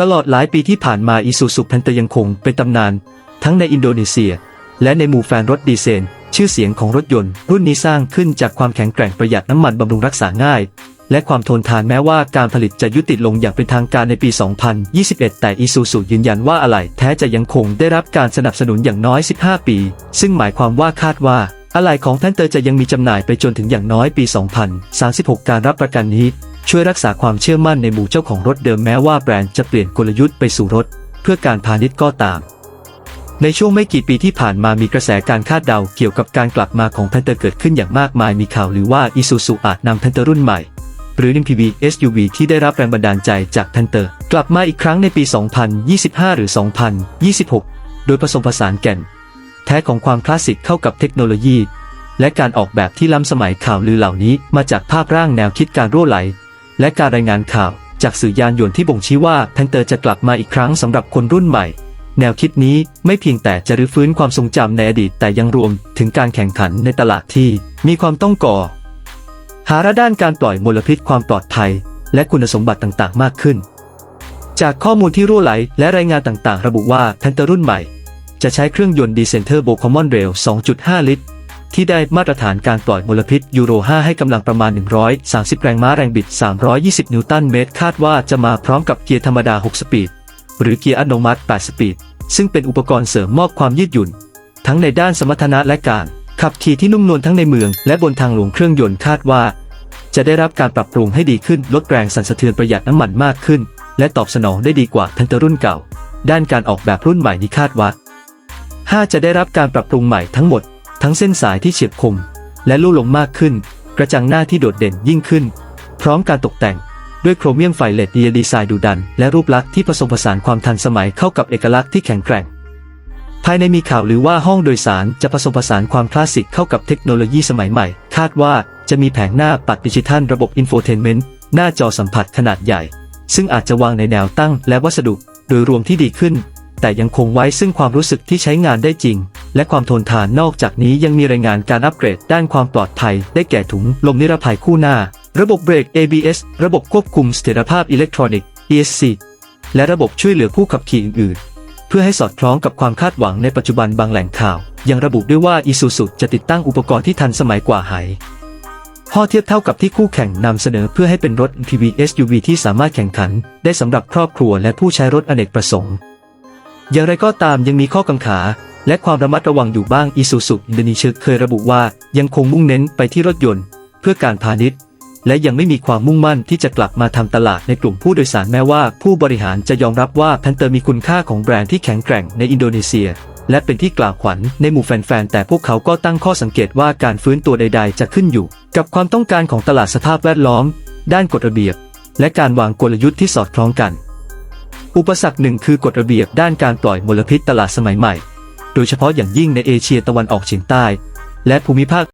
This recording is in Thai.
ตลอดหลายปีที่ผ่านมาอีซูซุแพนเตอร์ยังคงเป็นตำนาน ทั้งในอินโดนีเซีย และในหมู่แฟนรถดีเซลชื่อเสียงของรถยนต์ รุ่นนี้สร้างขึ้นจากความแข็งแกร่งประหยัดน้ำมันบำรุงรักษาง่าย และความทนทานแม้ว่าการผลิตจะยุติลงอย่างเป็นทางการในปี 2021 แต่อีซูซุยืนยันว่าอะไหล่แท้จะยังคงได้รับการสนับสนุนอย่างน้อย 15 ปี ซึ่งหมายความว่าคาดว่าอะไหล่ของแพนเตอร์จะยังมีจำหน่ายไปจนถึงอย่างน้อยปี 2036 การรับประกันนี้ ช่วยรักษาความเชื่อมั่นในหมู่เจ้าของรถเดิมแม้ว่าแบรนด์จะเปลี่ยนกลยุทธ์ไปสู่รถ เพื่อการพาณิชย์ก็ตาม ในช่วงไม่กี่ปีที่ผ่านมามีกระแสการคาดเดาเกี่ยวกับการกลับมาของแพนเตอร์เกิดขึ้นอย่างมากมายมีข่าวหรือว่าอีซูซูอาจนำแพนเตอร์รุ่นใหม่ หรือ MPV SUV ที่ได้รับแรงบันดาลใจจากแพนเตอร์กลับมาอีกครั้งในปี 2025 หรือ 2026 โดยผสมผสานแก่น แท้ของความคลาสสิกเข้ากับเทคโนโลยี และการออกแบบที่ล้ำสมัยข่าวลือเหล่านี้มาจากภาพร่างแนวคิดการรั่วไหล และการรายงานข่าวจากสื่อยานยนต์ที่บ่งชี้ว่าแพนเตอร์จะกลับมาอีกครั้งสำหรับคนรุ่นใหม่ แนวคิดนี้ไม่เพียงแต่จะรื้อฟื้นความทรงจำในอดีตแต่ยังรวมถึงการแข่งขันในตลาดที่มีความต้องก่อ หาระด้านการปล่อยมลพิษความปลอดภัย และคุณสมบัติต่างๆ มากขึ้น จากข้อมูลที่รั่วไหลและรายงานต่างๆ ระบุว่าแพนเตอร์รุ่นใหม่ จะใช้เครื่องยนต์ดีเซนเทอร์โบคอมมอนเรล 2.5 ลิตร ที่ได้มาตรฐานการปล่อยมลพิษยูโร 5 ให้กำลังประมาณ 130 แรงม้าแรงบิด 320 นิวตันเมตร คาดว่าจะมาพร้อมกับเกียร์ธรรมดา 6 สปีด หรือเกียร์อัตโนมัติ 8 สปีด ซึ่งเป็นอุปกรณ์เสริมมอบความยืดหยุ่น ทั้งในด้านสมรรถนะและการ ขับขี่ที่นุ่มนวลทั้งในเมือง และบนทางหลวงเครื่องยนต์คาดว่า จะได้รับการปรับปรุงให้ดีขึ้นลดแรงสั่นสะเทือนประหยัดน้ำมันมากขึ้น และตอบสนองได้ดีกว่าทันเตอร์รุ่นเก่า ด้านการออกแบบรุ่นใหม่นี้คาดว่า5จะได้รับการปรับปรุงใหม่ทั้งหมด ทั้งเส้นสายที่เฉียบคม และลู่ลงมากขึ้น กระจังหน้าที่โดดเด่นยิ่งขึ้น พร้อมการตกแต่งด้วยโครเมียมไฟเลตดีไซน์ดูดัน และรูปลักษณ์ที่ผสมผสานความทันสมัยเข้ากับเอกลักษณ์ที่แข็งแกร่ง ภายในมีข่าวหรือว่าห้องโดยสารจะผสมผสานความคลาสสิกเข้ากับเทคโนโลยีสมัยใหม่ คาดว่าจะมีแผงหน้าปัดดิจิทัลระบบอินโฟเทนเมนต์หน้าจอสัมผัสขนาดใหญ่ ซึ่งอาจจะวางในแนวตั้งและวัสดุ โดยรวมที่ดีขึ้น แต่ยังคงไว้ซึ่งความรู้สึกที่ใช้งานได้จริง และความทนทานนอกจากนี้ยังมีรายงานการอัปเกรดด้านความปลอดภัย ได้แก่ถุงลมนิรภัยคู่หน้า ระบบเบรก ABS ระบบควบคุมเสถียรภาพอิเล็กทรอนิกส์ ESC และระบบช่วยเหลือผู้ขับขี่อื่นๆ เพื่อให้สอดคล้องกับความคาดหวังในปัจจุบันบางแหล่งข่าว ยังระบุด้วยว่า Isuzu จะติดตั้งอุปกรณ์ที่ทันสมัยกว่าไหพอเทียบเท่ากับที่คู่แข่งนำเสนอเพื่อให้เป็นรถ MPV SUV ที่สามารถแข่งขัน ได้สำหรับครอบครัวและผู้ใช้รถอเนกประสงค์ อย่างไรก็ตามยังมีข้อกังขา และความระมัดระวังอยู่บ้าง Isuzu อินโดนีเซียเคยระบุว่ายังคงมุ่งเน้นไปที่รถยนต์ เพื่อการพาณิชย์ และยังไม่มีความมุ่งมั่นที่จะกลับมาทำตลาดในกลุ่มผู้โดยสารแม้ว่า ผู้บริหารจะยอมรับว่าแพนเตอร์มีคุณค่าของแบรนด์ที่แข็งแกร่งในอินโดนีเซีย และเป็นที่กล่าวขวัญในหมู่แฟนๆแต่พวกเขาก็ตั้งข้อสังเกตว่าการฟื้นตัวใด ๆ จะขึ้นอยู่ กับความต้องการของตลาดสภาพแวดล้อม ด้านกฎระเบียบ และการวางกลยุทธ์ที่สอดคล้องกัน อุปสรรคหนึ่งคือกฎระเบียบด้านการปล่อยมลพิษตลาดสมัยใหม่ โดยเฉพาะอย่างยิ่งในเอเชียตะวันออกเฉียงใต้ และภูมิภาค